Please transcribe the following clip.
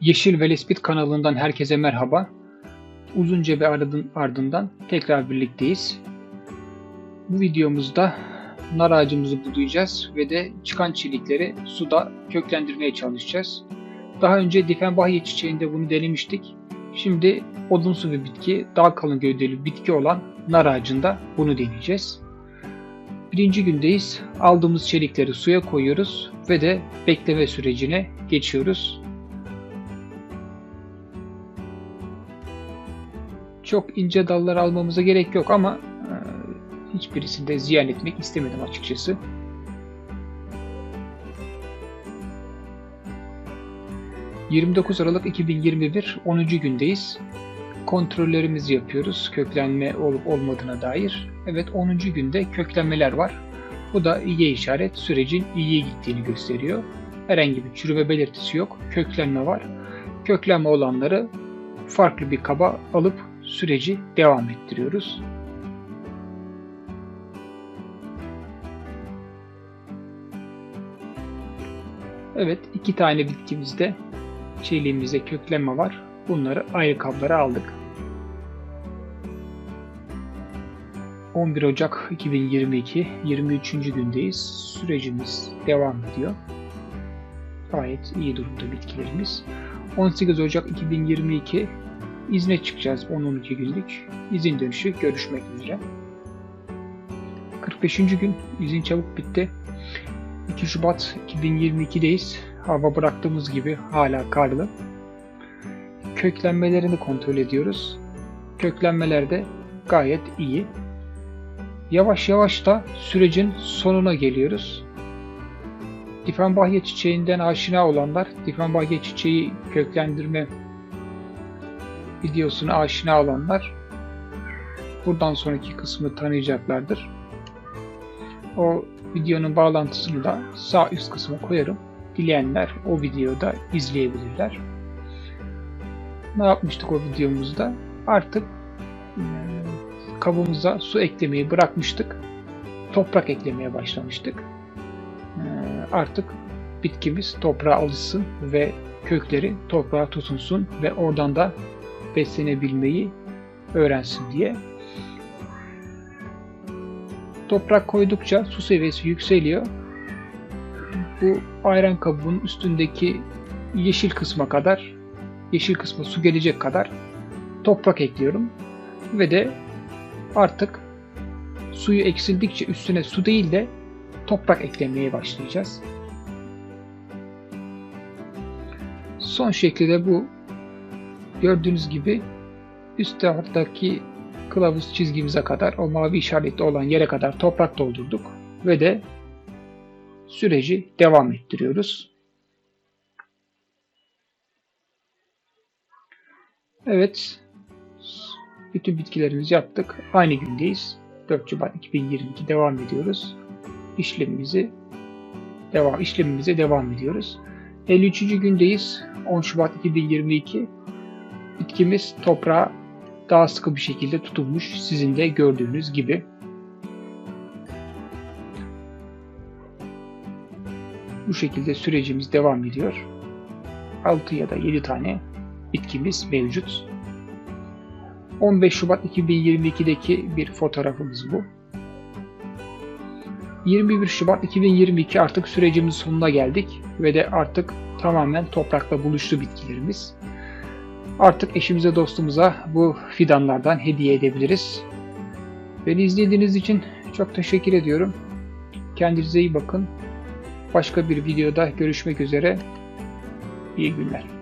Yeşil Velespit kanalından herkese merhaba. Uzunca bir aradın ardından tekrar birlikteyiz. Bu videomuzda nar ağacımızı budayacağız ve de çıkan çelikleri suda köklendirmeye çalışacağız. Daha önce Diffenbachia çiçeğinde bunu denemiştik. Şimdi odunsu bir bitki, daha kalın gövdeli bitki olan nar ağacında bunu deneyeceğiz. Birinci gündeyiz. Aldığımız çelikleri suya koyuyoruz ve de bekleme sürecine geçiyoruz. Çok ince dallar almamıza gerek yok ama e, hiçbirisini de ziyan etmek istemedim açıkçası. ...29 Aralık 2021 10. gündeyiz. Kontrollerimizi yapıyoruz köklenme olup olmadığına dair. Evet 10. günde köklenmeler var. Bu da iyiye işaret sürecin iyiye gittiğini gösteriyor. Herhangi bir çürüme belirtisi yok. Köklenme var. Köklenme olanları farklı bir kaba alıp süreci devam ettiriyoruz. Evet iki tane bitkimizde çeliğimizde köklenme var. Bunları ayrı kablara aldık. 11 Ocak 2022 23. gündeyiz. Sürecimiz devam ediyor. Gayet iyi durumda bitkilerimiz. 18 Ocak 2022 izne çıkacağız 10-12 günlük. İzin dönüşü görüşmek üzere. 45. gün izin çabuk bitti. 2 Şubat 2022'deyiz. Hava bıraktığımız gibi hala karlı. Köklenmelerini kontrol ediyoruz. Köklenmelerde gayet iyi. Yavaş yavaş da sürecin sonuna geliyoruz. Diffenbachia çiçeğinden aşina olanlar, Diffenbachia çiçeği köklendirme videosuna aşina olanlar buradan sonraki kısmı tanıyacaklardır. O videonun bağlantısını da sağ üst kısma koyarım. Dileyenler o videoda izleyebilirler. Ne yapmıştık o videomuzda? Artık e, kabımıza su eklemeyi bırakmıştık. Toprak eklemeye başlamıştık. E, artık bitkimiz toprağa alışsın ve kökleri toprağa tutunsun ve oradan da beslenebilmeyi öğrensin diye. Toprak koydukça su seviyesi yükseliyor. Bu ayran kabuğunun üstündeki yeşil kısma kadar, yeşil kısma su gelecek kadar toprak ekliyorum. Ve de artık suyu eksildikçe üstüne su değil de toprak eklemeye başlayacağız. Son şekli de bu. Gördüğünüz gibi üst taraftaki kılavuz çizgimize kadar o mavi işaretli olan yere kadar toprak doldurduk ve de süreci devam ettiriyoruz. Evet, bütün bitkilerimizi yaptık. Aynı gündeyiz. 4 Şubat 2022 devam ediyoruz. İşlemimizi devam işlemimize devam ediyoruz. 53. gündeyiz. 10 Şubat 2022 bitkimiz toprağa daha sıkı bir şekilde tutulmuş sizin de gördüğünüz gibi. Bu şekilde sürecimiz devam ediyor. 6 ya da 7 tane bitkimiz mevcut. 15 Şubat 2022'deki bir fotoğrafımız bu. 21 Şubat 2022 artık sürecimizin sonuna geldik ve de artık tamamen toprakla buluştu bitkilerimiz. Artık eşimize dostumuza bu fidanlardan hediye edebiliriz. Beni izlediğiniz için çok teşekkür ediyorum. Kendinize iyi bakın. Başka bir videoda görüşmek üzere. İyi günler.